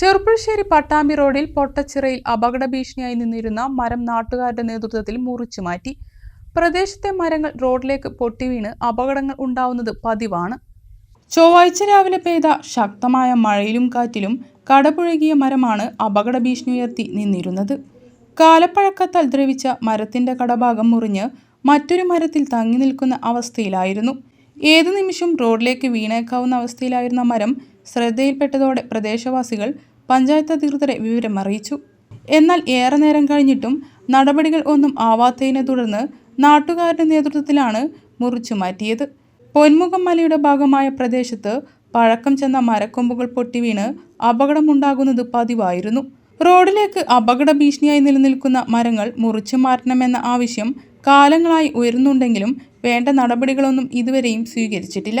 ചെറുപ്പുളശ്ശേരി പട്ടാമ്പി റോഡിൽ പൊട്ടച്ചിറയിൽ അപകട ഭീഷണിയായി നിന്നിരുന്ന മരം നാട്ടുകാരുടെ നേതൃത്വത്തിൽ മുറിച്ചു മാറ്റി. പ്രദേശത്തെ മരങ്ങൾ റോഡിലേക്ക് പൊട്ടിവീണ് അപകടങ്ങൾ ഉണ്ടാവുന്നത് പതിവാണ്. ചൊവ്വാഴ്ച രാവിലെ പെയ്ത ശക്തമായ മഴയിലും കാറ്റിലും കടപുഴകിയ മരമാണ് അപകട ഭീഷണി ഉയർത്തി നിന്നിരുന്നത്. കാലപ്പഴക്കത്താൽ ദ്രവിച്ച മരത്തിന്റെ കടഭാഗം മുറിഞ്ഞ് മറ്റൊരു മരത്തിൽ തങ്ങി നിൽക്കുന്ന അവസ്ഥയിലായിരുന്നു. ഏതു നിമിഷം റോഡിലേക്ക് വീണേക്കാവുന്ന അവസ്ഥയിലായിരുന്ന മരം ശ്രദ്ധയിൽപ്പെട്ടതോടെ പ്രദേശവാസികൾ പഞ്ചായത്ത് അധികൃതരെ വിവരം അറിയിച്ചു. എന്നാൽ ഏറെ നേരം കഴിഞ്ഞിട്ടും നടപടികൾ ഒന്നും ആവാത്തതിനെ തുടർന്ന് നാട്ടുകാരുടെ നേതൃത്വത്തിലാണ് മുറിച്ചു മാറ്റിയത്. പൊന്മുഖം മലയുടെ ഭാഗമായ പ്രദേശത്ത് പഴക്കം ചെന്ന മരക്കൊമ്പുകൾ പൊട്ടിവീണ് അപകടമുണ്ടാകുന്നത് പതിവായിരുന്നു. റോഡിലേക്ക് അപകട ഭീഷണിയായി നിലനിൽക്കുന്ന മരങ്ങൾ മുറിച്ചു മാറ്റണമെന്ന ആവശ്യം കാലങ്ങളായി ഉയരുന്നുണ്ടെങ്കിലും വേണ്ട നടപടികളൊന്നും ഇതുവരെയും സ്വീകരിച്ചിട്ടില്ല.